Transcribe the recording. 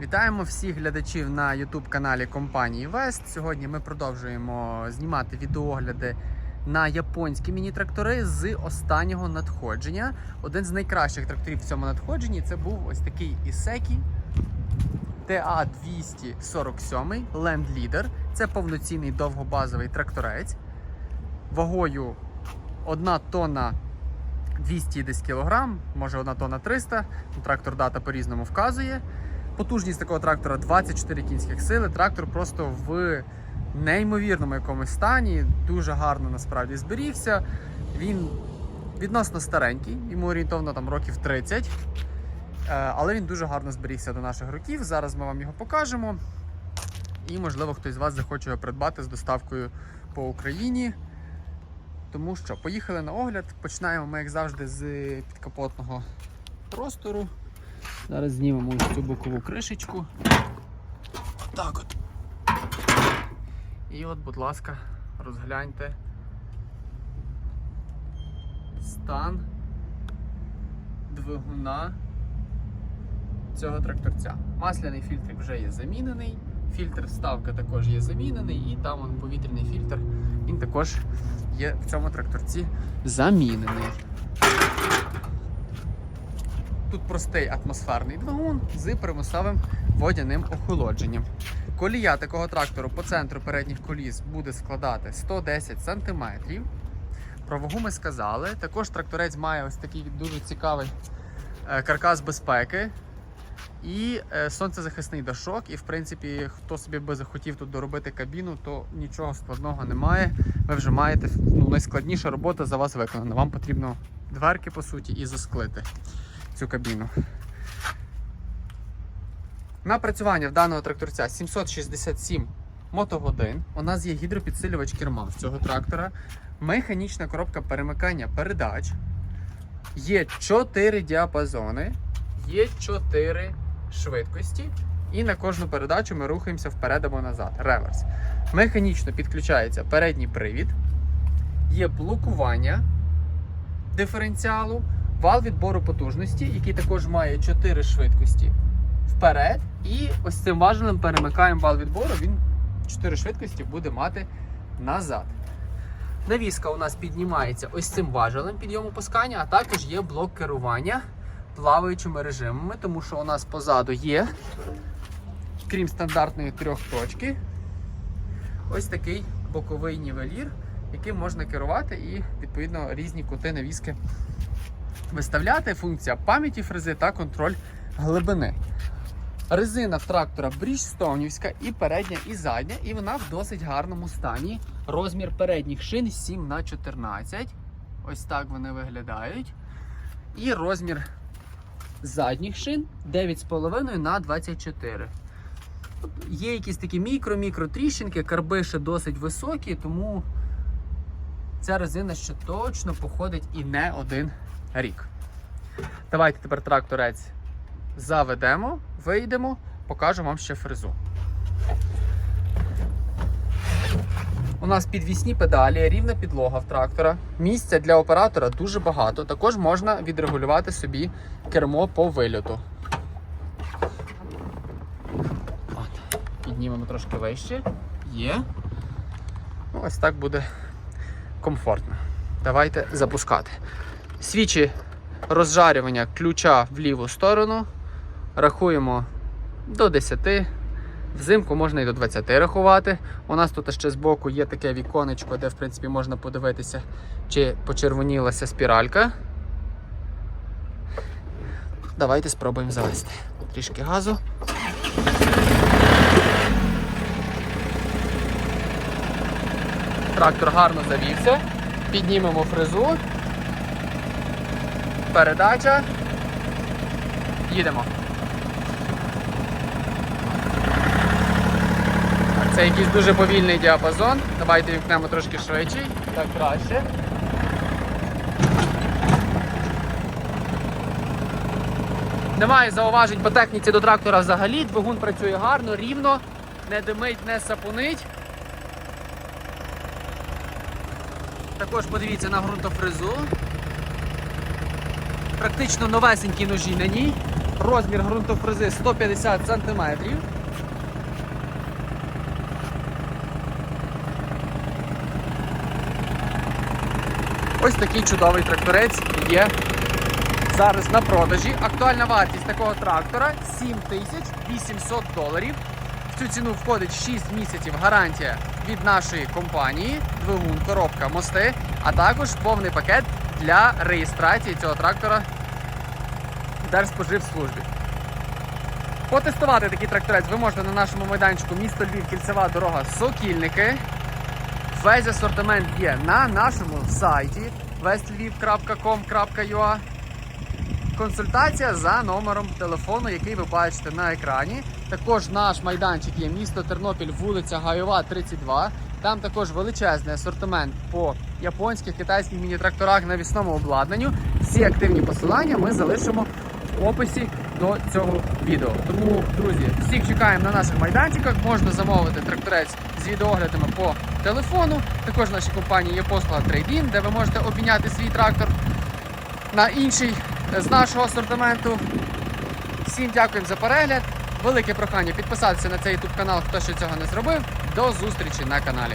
Вітаємо всіх глядачів на YouTube каналі компанії Вест. Сьогодні ми продовжуємо знімати відеогляди на японські міні-трактори з останнього надходження. Один з найкращих тракторів в цьому надходженні це був ось такий Ісекі TA247 Land Leader. Це повноцінний довгобазовий тракторець вагою 1 тонна 200 десь кілограм, може 1 тонна 300. Ну, Трактор дата по-різному вказує. Потужність такого трактора 24 кінських сили. Трактор просто в неймовірному якомусь стані, дуже гарно насправді зберігся. Він відносно старенький, йому орієнтовно там років 30. Е, Але він дуже гарно зберігся до наших років. Зараз ми вам його покажемо. І, можливо, хтось з вас захоче його придбати з доставкою по Україні. Тому що, поїхали на огляд. Починаємо ми, як завжди, з підкапотного простору. Зараз знімемо ось цю бокову кришечку. Так от. І от, будь ласка, розгляньте стан двигуна цього тракторця. Масляний фільтр вже є замінений, фільтр вставка також є замінений, і там повітряний фільтр він також є в цьому тракторці замінений. Тут простий атмосферний двигун з примусовим водяним охолодженням. Колія такого трактору по центру передніх коліс буде складати 110 см. Про вагу ми сказали. Також тракторець має ось такий дуже цікавий е, каркас безпеки і е, сонцезахисний дашок. І, в принципі, хто собі би захотів тут доробити кабіну, то нічого складного немає. Ви вже маєте ну, найскладніша робота за вас виконана. Вам потрібно дверки, по суті, і засклити цю кабіну. Напрацювання в даного тракторця 767 мотогодин. У нас є гідропідсилювач керма в цього трактора, механічна коробка перемикання передач. Є 4 діапазони, є 4 швидкості. І на кожну передачу ми рухаємося вперед або назад. Реверс. Механічно підключається передній привід, є блокування диференціалу, вал відбору потужності, який також має 4 швидкості вперед. І ось цим важелем перемикаємо вал відбору, він 4 швидкості буде мати назад. Навіска у нас піднімається ось цим важелем підйому пускання, а також є блок керування плаваючими режимами, тому що у нас позаду є, крім стандартної трьох точки, ось такий боковий нівелір, яким можна керувати і, відповідно, різні кути навіски виставляти. Функція пам'яті фрези та контроль глибини. Резина трактора Бріджстоунівська і передня, і задня, і вона в досить гарному стані. Розмір передніх шин 7 на 14 Ось так вони виглядають. І розмір задніх шин 9,5 на 24 Є якісь такі мікро-мікро тріщинки, карби ще досить високі, тому ця резина ще точно походить і не один рік. Давайте тепер тракторець заведемо, вийдемо, покажу вам ще фрезу. У нас підвісні педалі, рівна підлога в трактора. Місця для оператора дуже багато. Також можна відрегулювати собі кермо по вильоту. От. Піднімемо трошки вище. Є. Ну, Ось так буде комфортно. Давайте запускати. Свічі розжарювання ключа в ліву сторону. Рахуємо до 10. Взимку можна і до 20 рахувати. У нас тут ще збоку є таке віконечко, де в принципі можна подивитися, чи почервонілася спіралька. Давайте спробуємо завести. Трішки газу. Трактор гарно завівся. Піднімемо фрезу. Передача. Їдемо. Це якийсь дуже повільний діапазон. Давайте вімкнемо трошки швидший. Так краще. Немає зауважень по техніці до трактора взагалі. Двигун працює гарно, рівно, не димить, не сапунить. Також подивіться на ґрунтофрезу. Практично новесенькі ножі на ній. Розмір ґрунтофрези 150 см. Ось такий чудовий тракторець є зараз на продажі. Актуальна вартість такого трактора 7800 доларів. В цю ціну входить 6 місяців гарантія від нашої компанії, двигун, коробка, мости, а також повний пакет для реєстрації цього трактора в Держспоживслужбі. Потестувати такий тракторець ви можете на нашому майданчику місто Львів, кільцева дорога Сокільники. Весь асортимент є на нашому сайті westlviv.com.ua Консультація за номером телефону, який ви бачите на екрані. Також наш майданчик є місто Тернопіль, вулиця Гайова, 32. Там також величезний асортимент по японських, китайських міні-тракторах навісному обладнанню. Всі активні посилання ми залишимо в описі до цього відео. Тому, друзі, всіх чекаємо на наших майданчиках. Можна замовити тракторець з відеоглядами по телефону. Також в нашій компанії є послуга Trade-in, де ви можете обміняти свій трактор на інший з нашого асортименту. Всім дякуємо за перегляд. Велике прохання підписатися на цей YouTube канал, хто ще цього не зробив. До зустрічі на каналі.